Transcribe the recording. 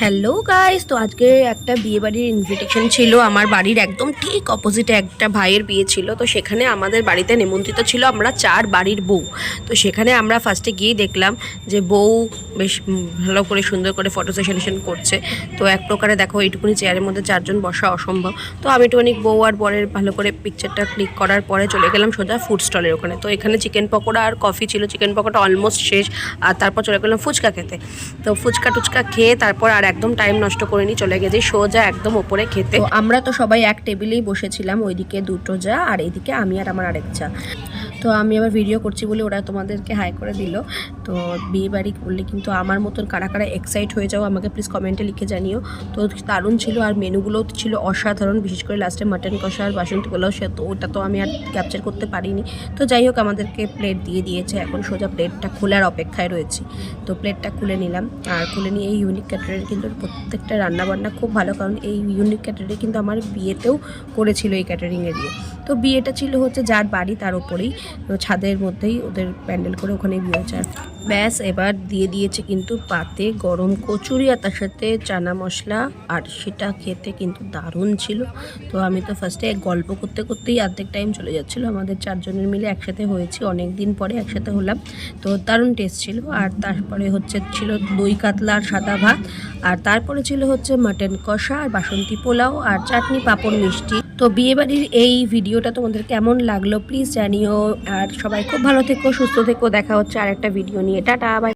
Hello guys তো আজকে একটা বিয়ে বাড়ির ইনভিটেশন ছিল। আমার বাড়ির একদম ঠিক অপোজিটে একটা ভাইয়ের বিয়ে ছিল। তো সেখানে আমাদের বাড়িতে নিমন্ত্রিত ছিল আমরা চার বাড়ির বউ। তো সেখানে আমরা ফার্স্টে গিয়ে দেখলাম যে বউ বেশ ভালো করে সুন্দর করে ফটো সেশন করছে। তো এক প্রকারে দেখো এইটুকুনি চেয়ারের মধ্যে চারজন বসা অসম্ভব। তো আমি একটুখানি বউ আর বরের ভালো করে পিকচারটা ক্লিক করার পরে চলে গেলাম সোজা ফুড স্টলের ওখানে। তো এখানে চিকেন পকোড়া আর কফি ছিল। চিকেন পকোড়া অলমোস্ট শেষ। আর তারপর চলে গেলাম ফুচকা খেতে। তো ফুচকা টুচকা খেয়ে তারপর আর একদম টাইম নষ্ট করিনি, চলে গেছি সোজা একদম ওপরে খেতে। আমরা তো সবাই এক টেবিলেই বসেছিলাম, ওইদিকে দুটো যা আর এদিকে আমি আর আমার আরেক যা তো আমি আবার ভিডিও করছি বলে ওরা তোমাদেরকে হাই করে দিল। তো বিয়ে বাড়ি করলে কিন্তু আমার মতন কারা কারা এক্সাইট হয়ে যাও, আমাকে প্লিজ কমেন্টে লিখে জানিও। তো দারুণ ছিল আর মেনুগুলোও ছিল অসাধারণ, বিশেষ করে লাস্টে মাটন কষা আর বাসন্তী পোলাও, সে তো ওটা তো আমি আর ক্যাপচার করতে পারিনি। তো যাই হোক, আমাদেরকে প্লেট দিয়ে দিয়েছে, এখন সোজা প্লেটটা খোলার অপেক্ষায় রয়েছি। তো প্লেটটা খুলে নিলাম, আর খুলে নিয়ে এই ইউনিক ক্যাটারের কিন্তু প্রত্যেকটা রান্নাবান্না খুব ভালো, কারণ এই ইউনিক ক্যাটারে কিন্তু আমার বিয়েতেও করেছিল এই ক্যাটারিংয়ের দিয়ে। তো বিয়েটা ছিল হচ্ছে যার বাড়ি তার উপরেই। তো ছাদের মধ্যেই ওদের প্যান্ডেল করে ওখানেই বিয়ে হচ্ছে ব্যাস, এবার দিয়ে দিয়েছে কিন্তু পাতে গরম কচুরি আর তার সাথে চানা মশলা, আর সেটা খেতে কিন্তু দারুণ ছিল। তো আমি তো ফার্স্টে গল্প করতে করতেই অর্ধেক টাইম চলে যাচ্ছিল। আমাদের চারজনের মিলে একসাথে হয়েছি অনেক দিন পরে একসাথে হলাম। তো দারুণ টেস্ট ছিল। আর তারপরে হচ্ছে ছিল দই কাতলা আর সাদা ভাত। আর তারপরে ছিল হচ্ছে মাটন কষা আর বাসন্তী পোলাও আর চাটনি পাঁপড় মিষ্টি। তো বিয়েবাড়ির এই ভিডিওটা তোমাদের কেমন লাগল প্লিজ জানিও। আর সবাই খুব ভালো থেকো, সুস্থ থেকো। দেখা হচ্ছে আর একটা ভিডিও নিয়ে টাটা বাই